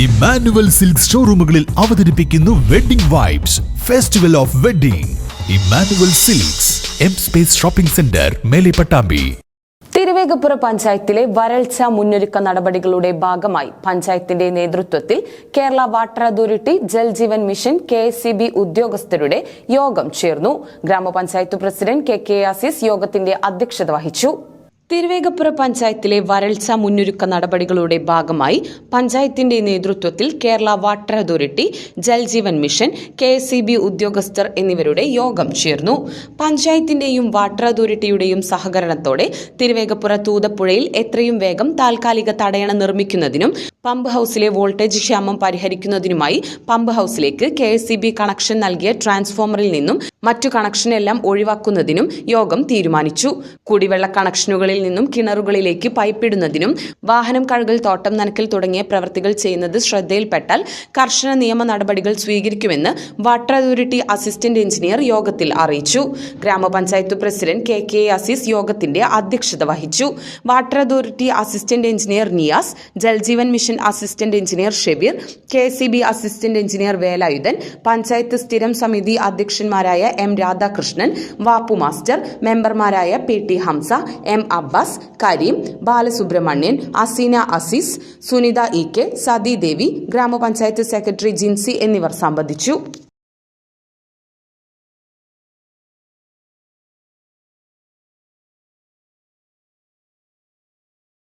Emmanuel silk ഷോറൂമുകളിൽ അവതരിപ്പിക്കുന്നു wedding vibes festival of wedding Emmanuel silks M space shopping centre മേലെ പട്ടാമ്പി തിരുവേഗപ്പുറ പഞ്ചായത്തിലെ വരൾച്ച മുന്നൊരുക്ക നടപടികളുടെ ഭാഗമായി പഞ്ചായത്തിന്റെ നേതൃത്വത്തിൽ Kerala water authority Jal Jeevan mission K ഉദ്യോഗസ്ഥരുടെ യോഗം ചേർന്നു. ഗ്രാമപഞ്ചായത്ത് പ്രസിഡന്റ് കെ കെ ആസിസ് യോഗത്തിന്റെ അധ്യക്ഷത വഹിച്ചു. തിരുവേഗപ്പുറ പഞ്ചായത്തിലെ വരൾച്ച മുന്നൊരുക്ക നടപടികളുടെ ഭാഗമായി പഞ്ചായത്തിന്റെ നേതൃത്വത്തിൽ Kerala water authority Jal Jeevan mission K ഉദ്യോഗസ്ഥർ എന്നിവരുടെ യോഗം ചേർന്നു. പഞ്ചായത്തിന്റെയും വാട്ടർ അതോറിറ്റിയുടെയും സഹകരണത്തോടെ തിരുവേഗപ്പുറ തൂതപ്പുഴയിൽ എത്രയും വേഗം താൽക്കാലിക തടയണ നിർമ്മിക്കുന്നതിനും പമ്പ് ഹൌസിലെ വോൾട്ടേജ് ക്ഷാമം പരിഹരിക്കുന്നതിനുമായി പമ്പ് ഹൌസിലേക്ക് കെ കണക്ഷൻ നൽകിയ ട്രാൻസ്ഫോമറിൽ നിന്നും മറ്റു കണക്ഷനെല്ലാം ഒഴിവാക്കുന്നതിനും യോഗം തീരുമാനിച്ചു. കുടിവെള്ള കണക്ഷനുകളിൽ നിന്നും കിണറുകളിലേക്ക് പൈപ്പിടുന്നതിനും വാഹനം കഴുകൽ തോട്ടം നനക്കൽ തുടങ്ങിയ പ്രവൃത്തികൾ ചെയ്യുന്നത് ശ്രദ്ധയിൽപ്പെട്ടാൽ കർശന നിയമ നടപടികൾ സ്വീകരിക്കുമെന്ന് വാട്ടർ അതോറിറ്റി അസിസ്റ്റന്റ് എഞ്ചിനീയർ യോഗത്തിൽ അറിയിച്ചു. ഗ്രാമപഞ്ചായത്ത് പ്രസിഡന്റ് കെ കെ അസീസ് യോഗത്തിന്റെ അധ്യക്ഷത വഹിച്ചു. Water authority assistant engineer Niyas Jal Jeevan mission assistant engineer Shebeer K assistant engineer Velayudhan panchayat സ്ഥിരം സമിതി അധ്യക്ഷന്മാരായ എം രാധാകൃഷ്ണൻ വാപ്പു മാസ്റ്റർ മെമ്പർമാരായ P T Hamza M Abbas Karim Balasubramanian Aseena Aziz Sunitha E K Sathi Devi ഗ്രാമപഞ്ചായത്ത് secretary Jincy എന്നിവർ സംബന്ധിച്ചു.